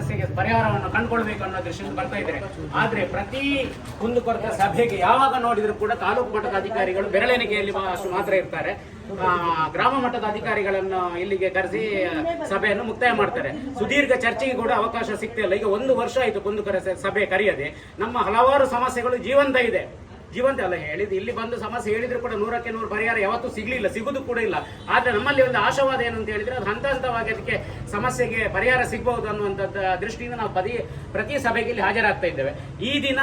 ಸಮಸ್ಯೆಗೆ ಪರಿಹಾರವನ್ನು ಕಂಡುಕೊಳ್ಬೇಕು ಅನ್ನೋ ದೃಷ್ಟಿಯಿಂದ ಬರ್ತಾ ಇದ್ದಾರೆ. ಆದ್ರೆ ಪ್ರತಿ ಕುಂದುಕೊರತೆ ಸಭೆಗೆ ಯಾವಾಗ ನೋಡಿದ್ರು ಕೂಡ ತಾಲೂಕು ಮಟ್ಟದ ಅಧಿಕಾರಿಗಳು ಬೆರಳೆಣಿಕೆಯಲ್ಲಿ ಅಷ್ಟು ಮಾತ್ರ ಇರ್ತಾರೆ. ಗ್ರಾಮ ಮಟ್ಟದ ಅಧಿಕಾರಿಗಳನ್ನು ಇಲ್ಲಿಗೆ ಕರೆಸಿ ಸಭೆಯನ್ನು ಮುಕ್ತಾಯ ಮಾಡ್ತಾರೆ. ಸುದೀರ್ಘ ಚರ್ಚೆಗೆ ಕೂಡ ಅವಕಾಶ ಸಿಗ್ತಾ ಇಲ್ಲ. ಈಗ ಒಂದು ವರ್ಷ ಆಯಿತು ಕುಂದುಕೊರತೆ ಸಭೆ ಕರೆಯದೆ. ನಮ್ಮ ಹಲವಾರು ಸಮಸ್ಯೆಗಳು ಜೀವಂತ ಇದೆ. ಜೀವಂತ ಅಲ್ಲ ಹೇಳಿದ್ ಇಲ್ಲಿ ಬಂದು ಸಮಸ್ಯೆ ಹೇಳಿದ್ರು ಕೂಡ ನೂರಕ್ಕೆ ನೂರು ಪರಿಹಾರ ಯಾವತ್ತೂ ಸಿಗ್ಲಿಲ್ಲ, ಸಿಗುದು ಕೂಡ ಇಲ್ಲ. ಆದರೆ ನಮ್ಮಲ್ಲಿ ಒಂದು ಆಶಾವಾದ ಏನಂತ ಹೇಳಿದ್ರೆ ಅದು ಹಂತ ಹಂತವಾಗಿ ಅದಕ್ಕೆ ಸಮಸ್ಯೆಗೆ ಪರಿಹಾರ ಸಿಗಬಹುದು ಅನ್ನುವಂಥದ್ದು ದೃಷ್ಟಿಯಿಂದ ನಾವು ಪ್ರತಿ ಸಭೆಗೆ ಇಲ್ಲಿ ಹಾಜರಾಗ್ತಾ ಇದ್ದೇವೆ. ಈ ದಿನ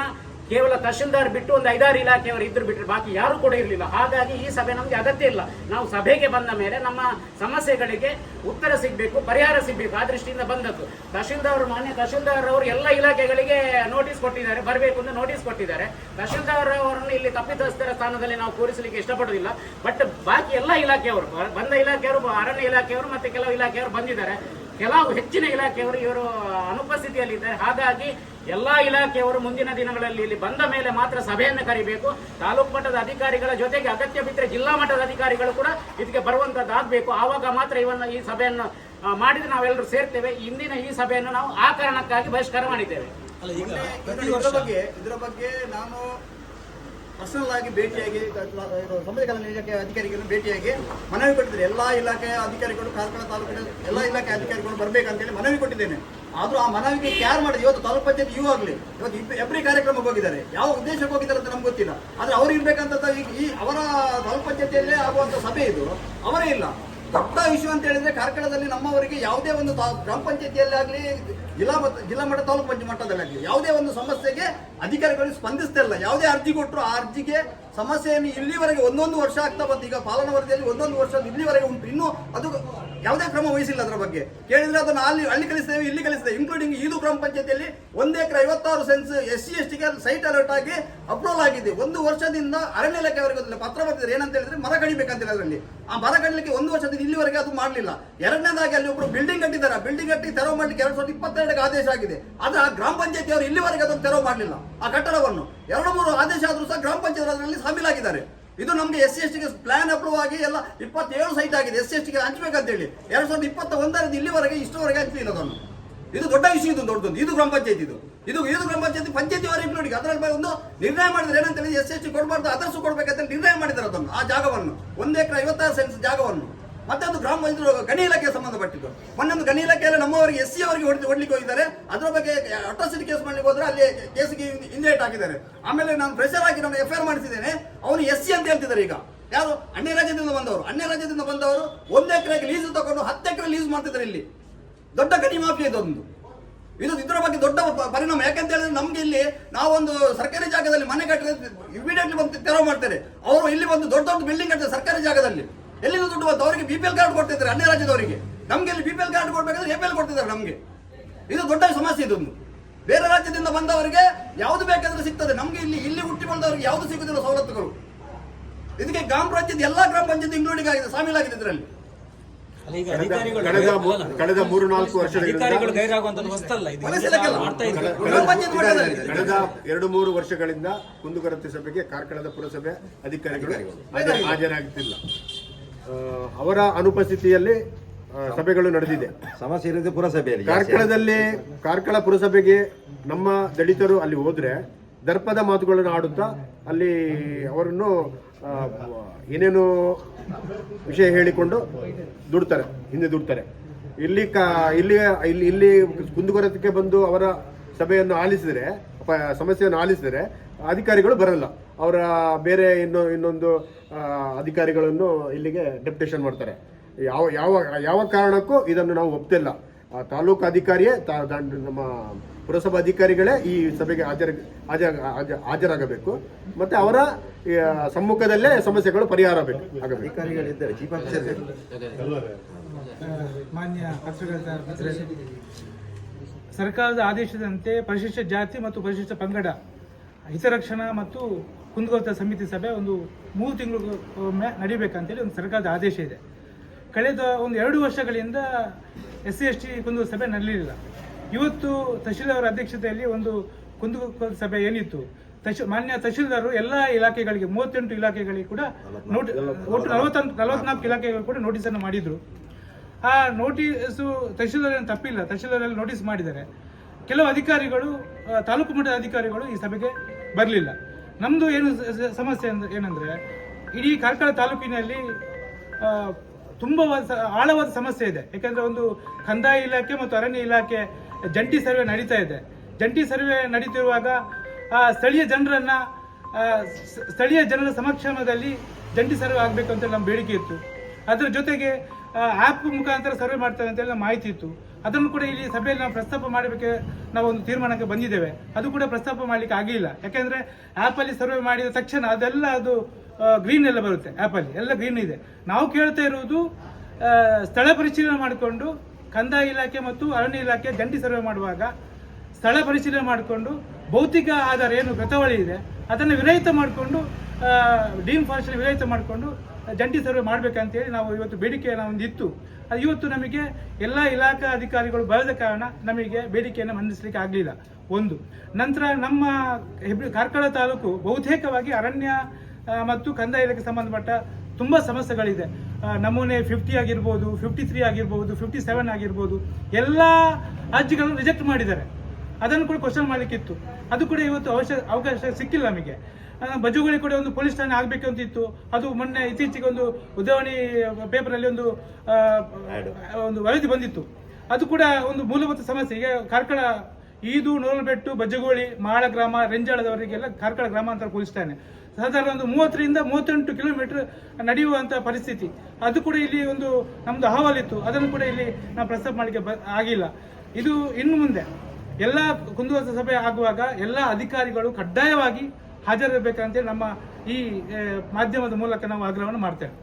ಕೇವಲ ತಹಶೀಲ್ದಾರ್ ಬಿಟ್ಟು ಒಂದು ಐದಾರು ಇಲಾಖೆಯವರು ಇದ್ರು ಬಿಟ್ಟರೆ ಬಾಕಿ ಯಾರು ಕೂಡ ಇರಲಿಲ್ಲ. ಹಾಗಾಗಿ ಈ ಸಭೆ ನಮಗೆ ಅಗತ್ಯ ಇಲ್ಲ. ನಾವು ಸಭೆಗೆ ಬಂದ ಮೇಲೆ ನಮ್ಮ ಸಮಸ್ಯೆಗಳಿಗೆ ಉತ್ತರ ಸಿಗಬೇಕು, ಪರಿಹಾರ ಸಿಗಬೇಕು ಆ ದೃಷ್ಟಿಯಿಂದ ಬಂದದ್ದು. ತಹಶೀಲ್ದಾರ್ ಮಾನ್ಯ ತಹಶೀಲ್ದಾರ್ ಅವರು ಎಲ್ಲ ಇಲಾಖೆಗಳಿಗೆ ನೋಟಿಸ್ ಕೊಟ್ಟಿದ್ದಾರೆ, ಬರಬೇಕು ಅಂತ ನೋಟಿಸ್ ಕೊಟ್ಟಿದ್ದಾರೆ. ತಹಶೀಲ್ದಾರ್ ಅವರನ್ನು ಇಲ್ಲಿ ತಪ್ಪಿತಸ್ಥರ ಸ್ಥಾನದಲ್ಲಿ ನಾವು ಕೂರಿಸಲಿಕ್ಕೆ ಇಷ್ಟಪಡೋದಿಲ್ಲ ಬಟ್ ಬಾಕಿ ಎಲ್ಲ ಇಲಾಖೆಯವರು, ಬಂದ ಇಲಾಖೆಯವರು, ಅರಣ್ಯ ಇಲಾಖೆಯವರು ಮತ್ತೆ ಕೆಲವು ಇಲಾಖೆಯವರು ಬಂದಿದ್ದಾರೆ. ಕೆಲವು ಹೆಚ್ಚಿನ ಇಲಾಖೆಯವರು ಇವರು ಅನುಪಸ್ಥಿತಿಯಲ್ಲಿದ್ದಾರೆ. ಹಾಗಾಗಿ ಎಲ್ಲಾ ಇಲಾಖೆಯವರು ಮುಂದಿನ ದಿನಗಳಲ್ಲಿ ಇಲ್ಲಿ ಬಂದ ಮೇಲೆ ಮಾತ್ರ ಸಭೆಯನ್ನು ಕರಿಬೇಕು. ತಾಲೂಕು ಮಟ್ಟದ ಅಧಿಕಾರಿಗಳ ಜೊತೆಗೆ ಅಗತ್ಯ ಬಿದ್ದರೆ ಜಿಲ್ಲಾ ಮಟ್ಟದ ಅಧಿಕಾರಿಗಳು ಕೂಡ ಇದಕ್ಕೆ ಬರುವಂತದ್ದು ಆಗ್ಬೇಕು ಆವಾಗ ಮಾತ್ರ ಇವನ್ನ ಈ ಸಭೆಯನ್ನು ಮಾಡಿದ್ರೆ ನಾವೆಲ್ಲರೂ ಸೇರ್ತೇವೆ. ಇಂದಿನ ಈ ಸಭೆಯನ್ನು ನಾವು ಆ ಕಾರಣಕ್ಕಾಗಿ ಬಹಿಷ್ಕಾರ ಮಾಡಿದ್ದೇವೆ. ಅಲ್ಲ ಈಗ ಪ್ರತಿ ಇದರ ಬಗ್ಗೆ ಇದರ ಬಗ್ಗೆ ನಾನು ಪರ್ಸನಲ್ ಆಗಿ ಭೇಟಿಯಾಗಿ ಸಮುದಾಯ ಕಲ್ಯಾಣ ಇಲಾಖೆ ಅಧಿಕಾರಿಗಳನ್ನು ಭೇಟಿಯಾಗಿ ಮನವಿ ಕೊಟ್ಟಿದ್ದೇನೆ ಎಲ್ಲ ಇಲಾಖೆಯ ಅಧಿಕಾರಿಗಳು, ಕಾರ್ಕಳ ತಾಲೂಕಿನ ಎಲ್ಲ ಇಲಾಖೆ ಅಧಿಕಾರಿಗಳು ಬರಬೇಕಂತೇಳಿ ಮನವಿ ಕೊಟ್ಟಿದ್ದೇನೆ. ಆದರೂ ಆ ಮನವಿಗೆ ಕ್ಯಾರ್ ಮಾಡಿದೆ ಇವತ್ತು ತಾಲೂಕು ಪಂಚಾಯತ್ ಯು ಆಗಲಿ, ಇವತ್ತು ಎಬ್ರಿ ಕಾರ್ಯಕ್ರಮಕ್ಕೆ ಹೋಗಿದ್ದಾರೆ. ಯಾವ ಉದ್ದೇಶಕ್ಕೆ ಹೋಗಿದ್ದಾರೆ ಅಂತ ನಮ್ಗೆ ಗೊತ್ತಿಲ್ಲ. ಆದರೆ ಅವರು ಇರಬೇಕಂತ ಈ ಅವರ ತಾಲೂಕು ಪಂಚಾಯತಿಯಲ್ಲೇ ಆಗುವಂಥ ಸಭೆ ಇದು. ಅವರೇ ಇಲ್ಲ. ದೊಡ್ಡ ಇಶ್ಯೂ ಅಂತ ಹೇಳಿದ್ರೆ ಕಾರ್ಕಳದಲ್ಲಿ ನಮ್ಮವರಿಗೆ ಯಾವುದೇ ಒಂದು ಗ್ರಾಮ ಪಂಚಾಯತಿಯಲ್ಲಾಗಲಿ, ಜಿಲ್ಲಾ ಮಟ್ಟ ಜಿಲ್ಲಾ ಮಟ್ಟ, ತಾಲೂಕು ಪಂಚಾಯತ್ ಮಟ್ಟದಲ್ಲಾಗಲಿ ಯಾವುದೇ ಒಂದು ಸಮಸ್ಯೆಗೆ ಅಧಿಕಾರಿಗಳು ಸ್ಪಂದಿಸ್ತಾ ಇಲ್ಲ. ಯಾವುದೇ ಅರ್ಜಿ ಕೊಟ್ಟರು ಆ ಅರ್ಜಿಗೆ ಸಮಸ್ಯೆಯನ್ನು ಇಲ್ಲಿವರೆಗೆ ಒಂದೊಂದು ವರ್ಷ ಆಗ್ತಾ ಬಂತು. ಈಗ ಪಾಲನಾ ವರದಿಯಲ್ಲಿ ಒಂದೊಂದು ವರ್ಷ ಇಲ್ಲಿವರೆಗೆ ಉಂಟು. ಇನ್ನೂ ಅದು ಯಾವುದೇ ಕ್ರಮ ವಹಿಸಿಲ್ಲ ಅದರ ಬಗ್ಗೆ. ಕೇಳಿದ್ರೆ ಅದನ್ನು ಅಲ್ಲಿ ಅಲ್ಲಿ ಕಲಿಸ್ತೇವೆ ಇಲ್ಲಿ ಕಲಿಸ್ತೇವೆ ಇನ್ಕ್ಲೂಡಿಂಗ್ ಇದು ಗ್ರಾಮ ಪಂಚಾಯತಿಯಲ್ಲಿ ಒಂದೇ ಎಕರೆ ಐವತ್ತಾರು ಸೆನ್ಸ್ ಎಸ್ ಸಿ ಎಸ್ ಟಿಗೆ ಸೈಟ್ ಅಲರ್ಟ್ ಆಗಿ ಅಪ್ರೂವಲ್ ಆಗಿದೆ. ಒಂದು ವರ್ಷದಿಂದ ಅರಣ್ಯ ಇಲಾಖೆ ಅವರಿಗೆ ಗೊತ್ತಿಲ್ಲ. ಪತ್ರ ಬರ್ತಿದ್ರೆ ಏನಂತ ಹೇಳಿದ್ರೆ ಮರ ಕಡಿಬೇಕಂತಿಲ್ಲ ಅದರಲ್ಲಿ. ಆ ಮರ ಕಡಿಲಿಕ್ಕೆ ಒಂದು ವರ್ಷದಿಂದ ಇಲ್ಲಿವರೆಗೆ ಅದು ಮಾಡಲಿಲ್ಲ. ಎರಡನೇದಾಗಿ ಅಲ್ಲಿ ಒಬ್ಬರು ಬಿಲ್ಡಿಂಗ್ ಕಟ್ಟಿದ್ದಾರೆ. ಆ ಬಿಲ್ಡಿಂಗ್ ಕಟ್ಟಿ ತೆರವು ಮಾಡಲಿಕ್ಕೆ ಎರಡು ಸಾವಿರದ ಇಪ್ಪತ್ತೆರಡಕ್ಕೆ ಆದೇಶ ಆಗಿದೆ. ಆದರೆ ಆ ಗ್ರಾಮ ಪಂಚಾಯತಿ ಅವರು ಇಲ್ಲಿವರೆಗೆ ಅದನ್ನು ತೆರವು ಮಾಡಲಿಲ್ಲ. ಆ ಕಟ್ಟಡವನ್ನು. ಎರಡು, ಮೂರು ಆದೇಶ ಆದರೂ ಸಹ ಗ್ರಾಮ ಪಂಚಾಯತ್ ಅದರಲ್ಲಿ ಶಾಮೀಲಾಗಿದ್ದಾರೆ ಇದು ನಮಗೆ ಎಸ್ ಸಿ ಎಸ್ ಟಿಗೆ ಪ್ಲಾನ್ ಅಪ್ರೂವ್ ಆಗಿ ಎಲ್ಲ ಇಪ್ಪತ್ತೇಳು ಸೈಟ್ ಆಗಿದೆ. ಎಸ್ ಸಿ ಎಸ್ ಟಿಗೆ ಹಂಚ್ಬೇಕಂತೇಳಿ. ಎರಡು ಸಾವಿರದ ಇಪ್ಪತ್ತ ಒಂದರಿಂದ ಇಲ್ಲಿವರೆಗೆ ಇಷ್ಟುವರೆಗೆ ಹಂಚಲಿಲ್ಲ ಅದನ್ನು ಇದು ದೊಡ್ಡ ವಿಷಯ ಇದು ದೊಡ್ಡದು ಇದು ಗ್ರಾಮ ಪಂಚಾಯತ್ ಇದು. ಇದು ಇದು ಗ್ರಾಮ ಪಂಚಾಯತಿ ಪಂಚಾಯತಿ ಅವರಿಗೆ ನೋಡಿ ಅದರಲ್ಲಿ ಒಂದು ನಿರ್ಣಯ ಮಾಡಿದ್ರೆ ಏನಂತ ಹೇಳಿ ಎಸ್ ಎಸ್ ಟಿ ಕೊಡಬಾರ್ದು ಅದರ್ಸು ಕೊಡಬೇಕಂತ ನಿರ್ಣಯ ಮಾಡಿದ್ದಾರೆ ಅದನ್ನು, ಆ ಜಾಗವನ್ನು. ಒಂದೇ ಎಕರೆ ಐವತ್ತಾರು ಸೆನ್ಸ್ ಜಾಗವನ್ನು. ಮತ್ತೆ ಅದು ಗ್ರಾಮ ಗಣಿ ಇಲಾಖೆಗೆ ಸಂಬಂಧಪಟ್ಟಿದ್ದು. ಮೊನ್ನೆ ಒಂದು ಗಣಿ ಇಲಾಖೆಯಲ್ಲಿ ನಮ್ಮವರಿಗೆ ಎಸ್ ಸಿ ಅವರಿಗೆ ಹೊಡ್ಲಿಕ್ಕೆ ಹೋಗಿದ್ದಾರೆ. ಅದರ ಬಗ್ಗೆ ಅಟ್ರಾಸಿಟಿ ಕೇಸ್ ಮಾಡ್ಲಿಕ್ಕೆ ಹೋದ್ರೆ ಅಲ್ಲಿ ಕೇಸಿಗೆ ಇಂದೇಟ್ ಹಾಕಿದ್ದಾರೆ. ಆಮೇಲೆ ನಾನು ಪ್ರೆಷರ್ ಹಾಕಿ ನಾನು ಎಫ್ ಐ ಆರ್ ಮಾಡಿಸಿದ್ದೇನೆ. ಅವನು ಎಸ್ ಸಿ ಅಂತ ಹೇಳ್ತಿದ್ದಾರೆ ಈಗ. ಯಾರು? ಅನ್ಯ ರಾಜ್ಯದಿಂದ ಬಂದವರು. ಅನ್ಯ ರಾಜ್ಯದಿಂದ ಬಂದವರು ಒಂದು ಎಕರೆಗೆ ಲೀಸ್ ತಗೊಂಡು ಹತ್ತು ಎಕರೆ ಲೀಸ್ ಮಾಡ್ತಿದ್ದಾರೆ ಇಲ್ಲಿ. ದೊಡ್ಡ ಗಣಿ ಮಾಫಿಯಾ ಇದೊಂದು ಇದು ಇದರ ಬಗ್ಗೆ ದೊಡ್ಡ ಪರಿಣಾಮ. ಯಾಕಂತ ಹೇಳಿದ್ರೆ ನಮ್ಗೆ ಇಲ್ಲಿ ನಾವೊಂದು ಸರ್ಕಾರಿ ಜಾಗದಲ್ಲಿ ಮನೆ ಕಟ್ಟಿದ್ರೆ ಇಮಿಡಿಯೇಟ್ಲಿ ಬಂದು ತೆರವು ಮಾಡ್ತಾರೆ. ಅವರು ಇಲ್ಲಿ ಬಂದು ದೊಡ್ಡ ದೊಡ್ಡ ಬಿಲ್ಡಿಂಗ್ ಕಟ್ಟಿದ್ದಾರೆ ಸರ್ಕಾರಿ ಜಾಗದಲ್ಲಿ. ಎಲ್ಲಿಂದ ದುಡ್ಡು ಬಂತು? ಅವರಿಗೆ ಬಿ ಪಿ ಎಲ್ ಕಾರ್ಡ್ ಕೊಡ್ತಿದ್ದಾರೆ ಅನ್ಯ ರಾಜ್ಯದವರಿಗೆ. ನಮ್ಗೆ ಇಲ್ಲಿ ಬಿ ಪಿ ಎಲ್ ಕಾರ್ಡ್ ಕೊಡ್ಬೇಕಾದ್ರೆ ಎ ಪಿ ಎಲ್ ಕೊಡ್ತಿದ್ದಾರೆ ನಮ್ಗೆ. ಇದು ದೊಡ್ಡ ಸಮಸ್ಯೆ ಇದೊಂದು ಬೇರೆ ರಾಜ್ಯದಿಂದ ಬಂದವರಿಗೆ ಯಾವುದು ಬೇಕಾದ್ರೂ ಸಿಗ್ತದೆ. ನಮ್ಗೆ ಇಲ್ಲಿ ಇಲ್ಲಿ ಹುಟ್ಟಿ ಬಂದವರಿಗೆ ಯಾವುದು ಸಿಗುದಿಲ್ಲ ಸವಲತ್ತುಗಳು. ಇದಕ್ಕೆ ಗ್ರಾಮ ಪಂಚಾಯತ್ ಎಲ್ಲ ಗ್ರಾಮ ಪಂಚಾಯತ್ ಇನ್ಕ್ಲೂಡಿಂಗ್ ಆಗಿದೆ ಶಾಮೀಲಾಗಿದೆ ಇದರಲ್ಲಿ. ಈಗ ಕಳೆದ ಅಧಿಕಾರಿಗಳು ಕಳೆದ ಕಳೆದ ಮೂರು ನಾಲ್ಕು ಕಳೆದ- ಎರಡು ಮೂರು ವರ್ಷಗಳಿಂದ ಕುಂದುಕೊರತೆ ಸಭೆಗೆ ಕಾರ್ಕಳದ ಪುರಸಭೆ ಅಧಿಕಾರಿಗಳು ಹಾಜರ- ಹಾಜರಾಗುತ್ತಿಲ್ಲ ಅವರ ಅನುಪಸ್ಥಿತಿಯಲ್ಲಿ ಸಭೆಗಳು ನಡೆದಿದೆ. ಸಮಸ್ಯೆ ಇರೋದು ಪುರಸಭೆಯಲ್ಲಿ ಕಾರ್ಕಳದಲ್ಲಿ ಕಾರ್ಕಳ ಪುರಸಭೆಗೆ ನಮ್ಮ ದಲಿತರು ಅಲ್ಲಿ ಹೋದ್ರೆ ದರ್ಪದ ಮಾತುಗಳನ್ನು ಆಡುತ್ತಾ ಅಲ್ಲಿ ಅವರನ್ನು ಏನೇನು ವಿಷಯ ಹೇಳಿಕೊಂಡು ದುಡ್ತಾರೆ ಹಿಂದೆ ದುಡ್ತಾರೆ. ಇಲ್ಲಿ ಕಾ ಇಲ್ಲಿ ಇಲ್ಲಿ ಇಲ್ಲಿ ಬಂದು ಅವರ ಸಭೆಯನ್ನು ಆಲಿಸಿದರೆ ಸಮಸ್ಯೆಯನ್ನು ಆಲಿಸಿದರೆ ಅಧಿಕಾರಿಗಳು ಬರಲ್ಲ. ಅವರ ಬೇರೆ ಇನ್ನು ಇನ್ನೊಂದು ಅಧಿಕಾರಿಗಳನ್ನು ಇಲ್ಲಿಗೆ ಡೆಪ್ಟೇಷನ್ ಮಾಡ್ತಾರೆ. ಯಾವ ಯಾವ ಯಾವ ಕಾರಣಕ್ಕೂ ಇದನ್ನು ನಾವು ಒಪ್ತಿಲ್ಲ. ತಾಲೂಕು ಅಧಿಕಾರಿಯೇ ತಾ- ದಾಂಡ್- ನಮ್ಮ ಪುರಸಭಾ ಅಧಿಕಾರಿಗಳೇ ಈ ಸಭೆಗೆ ಹಾಜರ ಹಾಜರ ಹಾಜ- ಹಾಜರಾಗಬೇಕು. ಮತ್ತೆ ಅವರ ಸಮ್ಮುಖದಲ್ಲೇ ಸಮಸ್ಯೆಗಳು ಪರಿಹಾರ ಬೇಕು ಅಧಿಕಾರಿಗಳಿದ್ದಾರೆ ಮಾನ್ಯ ಸರ್ಕಾರದ ಆದೇಶದಂತೆ ಪರಿಶಿಷ್ಟ ಜಾತಿ ಮತ್ತು ಪರಿಶಿಷ್ಟ ಪಂಗಡ ಹಿತರಕ್ಷಣಾ ಮತ್ತು ಕುಂದುಕೊರತೆ ಸಮಿತಿ ಸಭೆ ಒಂದು ಮೂರು ತಿಂಗಳು ಒಮ್ಮೆ ನಡಿಬೇಕಂತೇಳಿ ಒಂದು ಸರ್ಕಾರದ ಆದೇಶ ಇದೆ. ಕಳೆದ ಒಂದು ಎರಡು ವರ್ಷಗಳಿಂದ ಎಸ್ ಸಿ ಎಸ್ ಟಿ ಕುಂದು ಸಭೆ ನಡೆಯಲಿಲ್ಲ ಇವತ್ತು ತಹಶೀಲ್ದಾರ್ ಅಧ್ಯಕ್ಷತೆಯಲ್ಲಿ ಒಂದು ಕುಂದುಕೊರತೆ ಸಭೆ ಏನಿತ್ತು? ತಶ ಮಾನ್ಯ ತಹಶೀಲ್ದಾರರು ಎಲ್ಲ ಇಲಾಖೆಗಳಿಗೆ ಮೂವತ್ತೆಂಟು ಇಲಾಖೆಗಳಿಗೆ ಕೂಡ ನೋಟಿ ಒಟ್ಟು ನಲವತ್ತೊಂದು ನಲವತ್ನಾಲ್ಕು ಇಲಾಖೆಗಳು ಕೂಡ ನೋಟಿಸನ್ನು ಮಾಡಿದರು. ಆ ನೋಟಿಸು ತಹಶೀಲ್ದಾರ್ ಏನು ತಪ್ಪಿಲ್ಲ. ತಹಶೀಲ್ದಾರಲ್ಲಿ ನೋಟಿಸ್ ಮಾಡಿದ್ದಾರೆ. ಕೆಲವು ಅಧಿಕಾರಿಗಳು ತಾಲೂಕು ಮಟ್ಟದ ಅಧಿಕಾರಿಗಳು ಈ ಸಭೆಗೆ ಬರಲಿಲ್ಲ. ನಮ್ಮದು ಏನು ಸಮಸ್ಯೆ ಅಂದ್ರೆ ಏನಂದರೆ, ಇಡೀ ಕಾರ್ಕಳ ತಾಲೂಕಿನಲ್ಲಿ ತುಂಬ ಆಳವಾದ ಸಮಸ್ಯೆ ಇದೆ. ಯಾಕಂದರೆ ಒಂದು ಕಂದಾಯ ಇಲಾಖೆ ಮತ್ತು ಅರಣ್ಯ ಇಲಾಖೆ ಜಂಟಿ ಸರ್ವೆ ನಡೀತಾ ಇದೆ. ಜಂಟಿ ಸರ್ವೆ ನಡೀತಿರುವಾಗ ಸ್ಥಳೀಯ ಜನರನ್ನು ಸ್ಥಳೀಯ ಜನರ ಸಮಕ್ಷಮದಲ್ಲಿ ಜಂಟಿ ಸರ್ವೆ ಆಗಬೇಕು ಅಂತ ನಮ್ಮ ಬೇಡಿಕೆ ಇತ್ತು. ಅದರ ಜೊತೆಗೆ ಆ್ಯಪ್ ಮುಖಾಂತರ ಸರ್ವೆ ಮಾಡ್ತಾರೆ ಅಂತೇಳಿ ನಮ್ಮ ಮಾಹಿತಿ ಇತ್ತು. ಅದನ್ನು ಕೂಡ ಇಲ್ಲಿ ಸಭೆಯಲ್ಲಿ ನಾವು ಪ್ರಸ್ತಾಪ ಮಾಡಬೇಕು ನಾವು ಒಂದು ತೀರ್ಮಾನಕ್ಕೆ ಬಂದಿದ್ದೇವೆ. ಅದು ಕೂಡ ಪ್ರಸ್ತಾಪ ಮಾಡಲಿಕ್ಕೆ ಆಗಿಲ್ಲ. ಯಾಕೆಂದ್ರೆ ಆ್ಯಪಲ್ಲಿ ಸರ್ವೆ ಮಾಡಿದ ತಕ್ಷಣ ಅದೆಲ್ಲ ಅದು ಗ್ರೀನ್ ಎಲ್ಲ ಬರುತ್ತೆ ಆ್ಯಪಲ್ಲಿ ಎಲ್ಲ ಗ್ರೀನ್ ಇದೆ. ನಾವು ಕೇಳ್ತಾ ಇರುವುದು ಸ್ಥಳ ಪರಿಶೀಲನೆ ಮಾಡಿಕೊಂಡು ಕಂದಾಯ ಇಲಾಖೆ ಮತ್ತು ಅರಣ್ಯ ಇಲಾಖೆ ಜಂಟಿ ಸರ್ವೆ ಮಾಡುವಾಗ ಸ್ಥಳ ಪರಿಶೀಲನೆ ಮಾಡಿಕೊಂಡು ಭೌತಿಕ ಆಧಾರ ಏನು, ಗತವಳಿ ಇದೆ, ಅದನ್ನು ವಿರಹಿತ ಮಾಡಿಕೊಂಡು ಡೀಮ್ ಫಾರೆಸ್ಟ್ ವಿರಹಿತ ಮಾಡಿಕೊಂಡು ಜಂಟಿ ಸರ್ವೆ ಮಾಡಬೇಕಂತೇಳಿ ನಾವು ಇವತ್ತು ಬೇಡಿಕೆಯನ್ನು ಒಂದು ಇತ್ತು ಅದು ಇವತ್ತು ನಮಗೆ ಎಲ್ಲ ಇಲಾಖಾ ಅಧಿಕಾರಿಗಳು ಬರದ ಕಾರಣ ನಮಗೆ ಬೇಡಿಕೆಯನ್ನು ಮಂಡಿಸಲಿಕ್ಕೆ ಆಗಲಿಲ್ಲ. ಒಂದು, ನಂತರ ನಮ್ಮ ಕಾರ್ಕಳ ತಾಲೂಕು ಬಹುತೇಕವಾಗಿ ಅರಣ್ಯ ಮತ್ತು ಕಂದಾಯ ಇಲಾಖೆ ಸಂಬಂಧಪಟ್ಟ ತುಂಬ ಸಮಸ್ಯೆಗಳಿದೆ. ನಮೂನೆ ಫಿಫ್ಟಿ ಆಗಿರ್ಬೋದು ಫಿಫ್ಟಿ ತ್ರೀ ಆಗಿರ್ಬೋದು ಫಿಫ್ಟಿ ಸೆವೆನ್ ಆಗಿರ್ಬೋದು, ಎಲ್ಲ ಅರ್ಜಿಗಳನ್ನು ರಿಜೆಕ್ಟ್ ಮಾಡಿದ್ದಾರೆ. ಅದನ್ನು ಕೂಡ ಕ್ವಶನ್ ಮಾಡಲಿಕ್ಕಿತ್ತು. ಅದು ಕೂಡ ಇವತ್ತು ಅವಶ್ಯ, ಅವಕಾಶ ಸಿಕ್ಕಿಲ್ಲ ನಮಗೆ. ಆ, ಬಜುಗಳಿಗೆ ಕೂಡ ಒಂದು ಪೊಲೀಸ್ ಠಾಣೆ ಆಗಬೇಕು ಅಂತ ಇತ್ತು ಅದು ಮೊನ್ನೆ ಇತ್ತೀಚೆಗೆ ಒಂದು ಉದಯವಾಣಿ ಪೇಪರಲ್ಲಿ ಒಂದು ಒಂದು ವರದಿ ಬಂದಿತ್ತು. ಅದು ಕೂಡ ಒಂದು ಮೂಲಭೂತ ಸಮಸ್ಯೆ. ಈಗ ಕಾರ್ಕಳ ಈದು ನೂರಲ್ಬೆಟ್ಟು ಬಜ್ಜಗೋಳಿ ಮಾಳ ಗ್ರಾಮ ರೆಂಜಾಳದವರಿಗೆಲ್ಲ ಕಾರ್ಕಳ ಗ್ರಾಮಾಂತರ ಪೊಲೀಸ್ ಠಾಣೆ. ಸಾಧಾರಣ ಒಂದು ಮೂವತ್ತರಿಂದ ಮೂವತ್ತೆಂಟು ಕಿಲೋಮೀಟರ್ ನಡೆಯುವಂಥ ಪರಿಸ್ಥಿತಿ. ಅದು ಕೂಡ ಇಲ್ಲಿ ಒಂದು ನಮ್ಮದು ಅಹವಾಲಿತ್ತು ಅದನ್ನು ಕೂಡ ಇಲ್ಲಿ ನಾವು ಪ್ರಸ್ತಾಪ ಮಾಡಲಿಕ್ಕೆ ಬ- ಆಗಿಲ್ಲ. ಇದು ಇನ್ನು ಮುಂದೆ ಎಲ್ಲ ಕುಂದುವಾಸ ಸಭೆ ಆಗುವಾಗ ಎಲ್ಲ ಅಧಿಕಾರಿಗಳು ಕಡ್ಡಾಯವಾಗಿ ಹಾಜರಿರಬೇಕಂತೇಳಿ ನಮ್ಮ ಈ ಮಾಧ್ಯಮದ ಮೂಲಕ ನಾವು ಆಗ್ರಹವನ್ನು ಮಾಡ್ತೇವೆ.